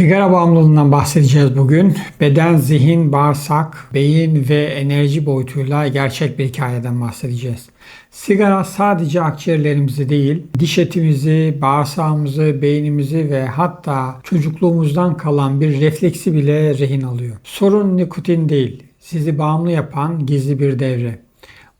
Sigara bağımlılığından bahsedeceğiz bugün. Beden, zihin, bağırsak, beyin ve enerji boyutuyla gerçek bir hikayeden bahsedeceğiz. Sigara sadece akciğerlerimizi değil, diş etimizi, bağırsağımızı, beynimizi ve hatta çocukluğumuzdan kalan bir refleksi bile rehin alıyor. Sorun nikotin değil, sizi bağımlı yapan gizli bir devre.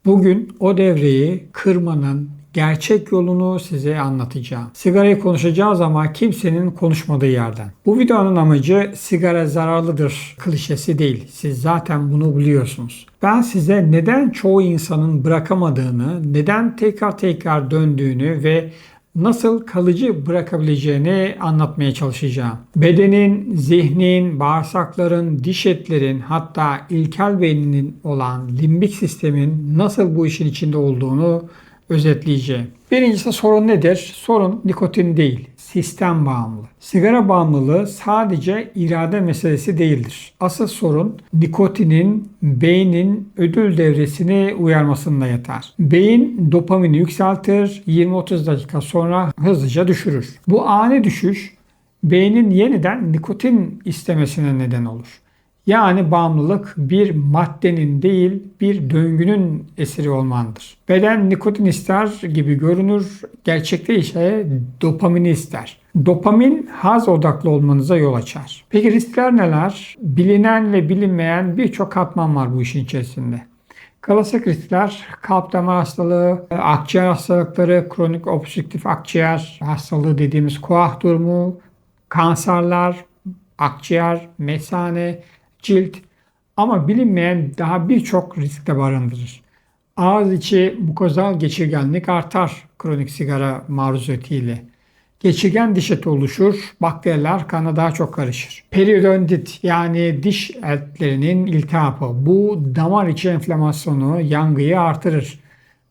Bugün o devreyi kırmanın, gerçek yolunu size anlatacağım. Sigarayı konuşacağız ama kimsenin konuşmadığı yerden. Bu videonun amacı sigara zararlıdır klişesi değil. Siz zaten bunu biliyorsunuz. Ben size neden çoğu insanın bırakamadığını, neden tekrar tekrar döndüğünü ve nasıl kalıcı bırakabileceğini anlatmaya çalışacağım. Bedenin, zihnin, bağırsakların, diş etlerin hatta ilkel beyninin olan limbik sistemin nasıl bu işin içinde olduğunu özetleyeceğim. Birincisi sorun nedir? Sorun nikotin değil, sistem bağımlı. Sigara bağımlılığı sadece irade meselesi değildir. Asıl sorun nikotinin beynin ödül devresini uyarmasında yatar. Beyin dopamini yükseltir, 20-30 dakika sonra hızlıca düşürür. Bu ani düşüş beynin yeniden nikotin istemesine neden olur. Yani bağımlılık bir maddenin değil bir döngünün eseri olmandır. Beden nikotin ister gibi görünür, gerçekte ise dopamini ister. Dopamin haz odaklı olmanıza yol açar. Peki riskler neler? Bilinen ve bilinmeyen birçok katman var bu işin içerisinde. Klasik riskler kalp damar hastalığı, akciğer hastalıkları, kronik obstrüktif akciğer hastalığı dediğimiz koah durumu, kanserler, akciğer, mesane, cilt ama bilinmeyen daha birçok risk de barındırır. Ağız içi mukozal geçirgenlik artar kronik sigara maruziyetiyle. Geçirgen diş eti oluşur, bakteriler kana daha çok karışır. Periodontit yani diş etlerinin iltihabı bu damar içi enflamasyonu, yangıyı artırır.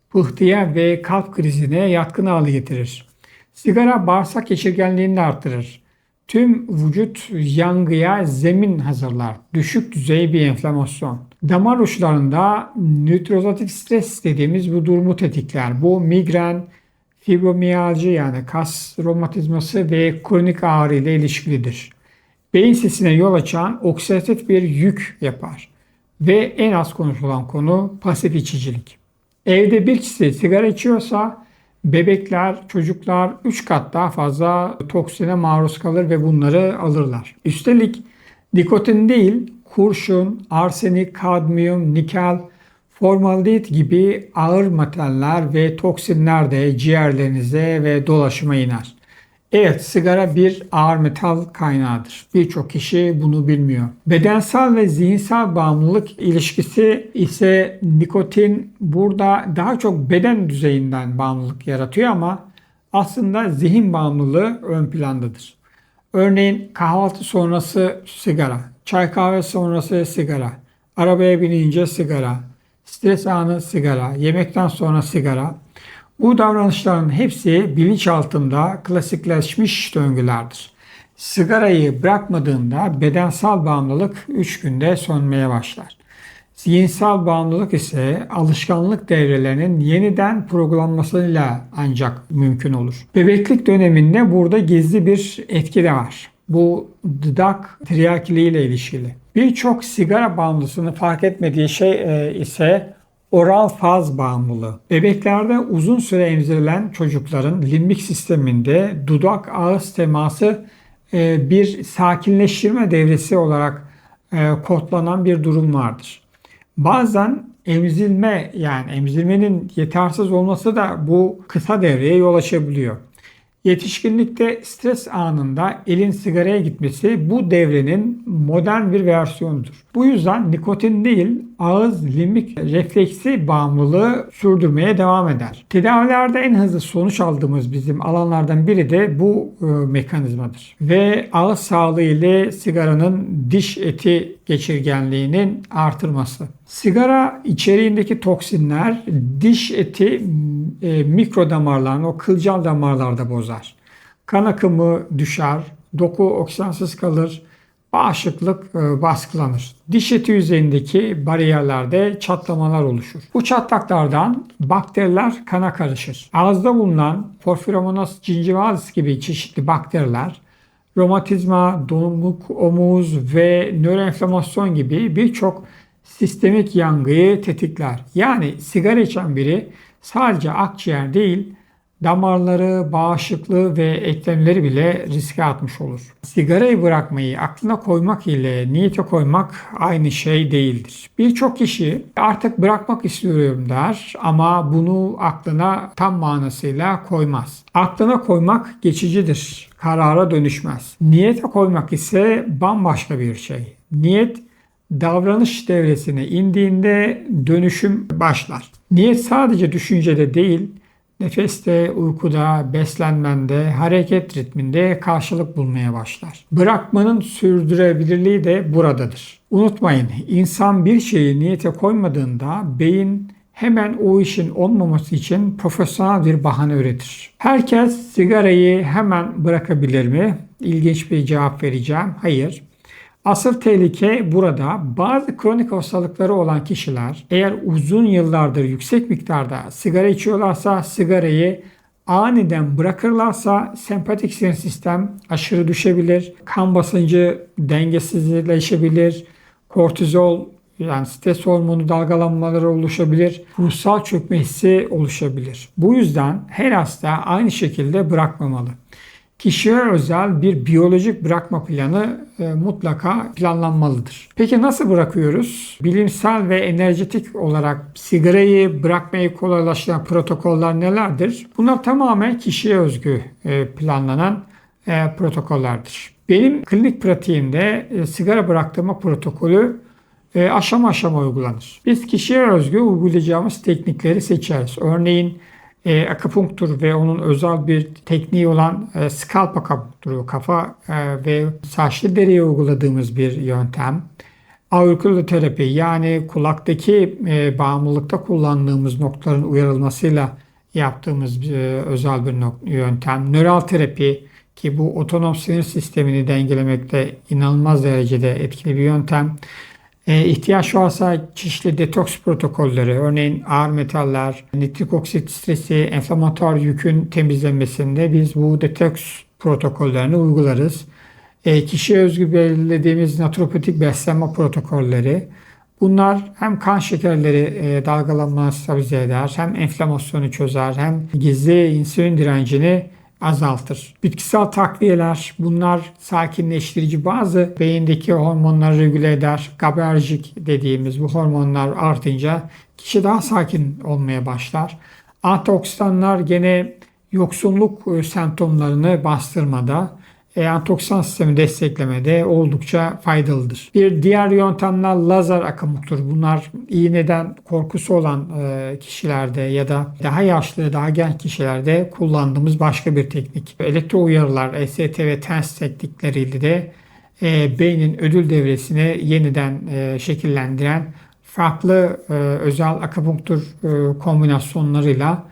Pıhtıya ve kalp krizine yatkın hale getirir. Sigara bağırsak geçirgenliğini de artırır tüm vücut yangıya zemin hazırlar. Düşük düzey bir enflamasyon. Damar uçlarında nötrozatif stres dediğimiz bu durumu tetikler. Bu migren, fibromiyalji yani kas romatizması ve kronik ağrı ile ilişkilidir. Beyin sesine yol açan oksidatif bir yük yapar. Ve en az konuşulan konu pasif içicilik. Evde bir kişi sigara içiyorsa bebekler, çocuklar 3 kat daha fazla toksine maruz kalır ve bunları alırlar. Üstelik nikotin değil, kurşun, arsenik, kadmiyum, nikel, formaldehit gibi ağır metaller ve toksinler de ciğerlerinize ve dolaşıma iner. Evet sigara bir ağır metal kaynağıdır. Birçok kişi bunu bilmiyor. Bedensel ve zihinsel bağımlılık ilişkisi ise nikotin burada daha çok beden düzeyinden bağımlılık yaratıyor ama aslında zihin bağımlılığı ön plandadır. Örneğin kahvaltı sonrası sigara, çay kahve sonrası sigara, arabaya binince sigara, stres anı sigara, yemekten sonra sigara, bu davranışların hepsi bilinç altında klasikleşmiş döngülerdir. Sigarayı bırakmadığında bedensel bağımlılık 3 günde sönmeye başlar. Zihinsel bağımlılık ise alışkanlık devrelerinin yeniden programlamasıyla ancak mümkün olur. Bebeklik döneminde burada gizli bir etki de var. Bu dudak triyakiliği ile ilişkili. Birçok sigara bağımlısını fark etmediği şey e, ise Oral faz bağımlılığı. Bebeklerde uzun süre emzirilen çocukların limbik sisteminde dudak ağız teması e, bir sakinleştirme devresi olarak e, kodlanan bir durum vardır. Bazen emzirme yani emzirmenin yetersiz olması da bu kısa devreye yol açabiliyor. Yetişkinlikte stres anında elin sigaraya gitmesi bu devrenin modern bir versiyonudur. Bu yüzden nikotin değil ağız limbik refleksi bağımlılığı sürdürmeye devam eder. Tedavilerde en hızlı sonuç aldığımız bizim alanlardan biri de bu e, mekanizmadır. Ve ağız sağlığı ile sigaranın diş eti geçirgenliğinin artırması. Sigara içeriğindeki toksinler diş eti e, mikro damarlarını o kılcal damarlarda bozar. Kan akımı düşer, doku oksijensiz kalır, bağışıklık e, baskılanır. Diş eti yüzeyindeki bariyerlerde çatlamalar oluşur. Bu çatlaklardan bakteriler kana karışır. Ağızda bulunan Porphyromonas gingivalis gibi çeşitli bakteriler romatizma, donumluk, omuz ve nöroenflamasyon gibi birçok sistemik yangıyı tetikler. Yani sigara içen biri sadece akciğer değil, damarları, bağışıklığı ve eklemleri bile riske atmış olur. Sigarayı bırakmayı aklına koymak ile niyete koymak aynı şey değildir. Birçok kişi artık bırakmak istiyorum der ama bunu aklına tam manasıyla koymaz. Aklına koymak geçicidir, karara dönüşmez. Niyete koymak ise bambaşka bir şey. Niyet davranış devresine indiğinde dönüşüm başlar. Niyet sadece düşüncede değil, nefeste, uykuda, beslenmende, hareket ritminde karşılık bulmaya başlar. Bırakmanın sürdürülebilirliği de buradadır. Unutmayın, insan bir şeyi niyete koymadığında beyin hemen o işin olmaması için profesyonel bir bahane üretir. Herkes sigarayı hemen bırakabilir mi? İlginç bir cevap vereceğim. Hayır. Asıl tehlike burada bazı kronik hastalıkları olan kişiler eğer uzun yıllardır yüksek miktarda sigara içiyorlarsa sigarayı aniden bırakırlarsa sempatik sinir sistem aşırı düşebilir, kan basıncı dengesizleşebilir, kortizol yani stres hormonu dalgalanmaları oluşabilir, ruhsal çökme hissi oluşabilir. Bu yüzden her hasta aynı şekilde bırakmamalı. Kişiye özel bir biyolojik bırakma planı e, mutlaka planlanmalıdır. Peki nasıl bırakıyoruz? Bilimsel ve enerjetik olarak sigarayı bırakmayı kolaylaştıran protokoller nelerdir? Bunlar tamamen kişiye özgü e, planlanan e, protokollerdir. Benim klinik pratiğimde e, sigara bıraktırma protokolü e, aşama aşama uygulanır. Biz kişiye özgü uygulayacağımız teknikleri seçeriz. Örneğin e, akupunktur ve onun özel bir tekniği olan e, scalp akupunkturu, kafa e, ve saçlı deriye uyguladığımız bir yöntem. Aurikuloterapi yani kulaktaki e, bağımlılıkta kullandığımız noktaların uyarılmasıyla yaptığımız e, özel bir yöntem. Nöral terapi ki bu otonom sinir sistemini dengelemekte inanılmaz derecede etkili bir yöntem. E, ihtiyaç varsa çeşitli detoks protokolleri, örneğin ağır metaller, nitrik oksit stresi, enflamatuar yükün temizlenmesinde biz bu detoks protokollerini uygularız. E, kişiye özgü belirlediğimiz naturopatik beslenme protokolleri, bunlar hem kan şekerleri e, dalgalanmasını stabilize eder, hem enflamasyonu çözer, hem gizli insülin direncini azaltır. Bitkisel takviyeler bunlar sakinleştirici bazı beyindeki hormonları regüle eder. GABAerjik dediğimiz bu hormonlar artınca kişi daha sakin olmaya başlar. Antioksidanlar gene yoksunluk e, semptomlarını bastırmada e, antioksidan sistemi desteklemede oldukça faydalıdır. Bir diğer yöntemler lazer akupunktur. Bunlar iğneden korkusu olan e, kişilerde ya da daha yaşlı, daha genç kişilerde kullandığımız başka bir teknik. Elektro uyarılar, EST ve TENS teknikleriyle de e, beynin ödül devresini yeniden e, şekillendiren farklı e, özel akupunktur e, kombinasyonlarıyla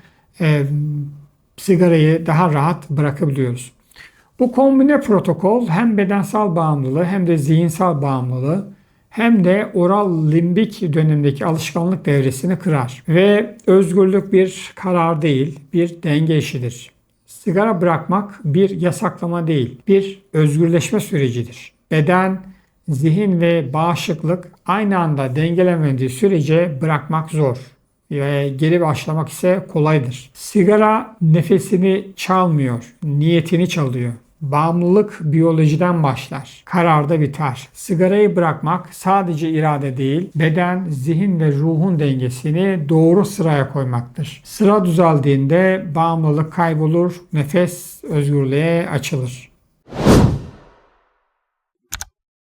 e, sigarayı daha rahat bırakabiliyoruz. Bu kombine protokol hem bedensel bağımlılığı hem de zihinsel bağımlılığı hem de oral limbik dönemdeki alışkanlık devresini kırar. Ve özgürlük bir karar değil, bir denge işidir. Sigara bırakmak bir yasaklama değil, bir özgürleşme sürecidir. Beden, zihin ve bağışıklık aynı anda dengelemediği sürece bırakmak zor ve geri başlamak ise kolaydır. Sigara nefesini çalmıyor, niyetini çalıyor. Bağımlılık biyolojiden başlar. Kararda biter. Sigarayı bırakmak sadece irade değil, beden, zihin ve ruhun dengesini doğru sıraya koymaktır. Sıra düzeldiğinde bağımlılık kaybolur, nefes özgürlüğe açılır.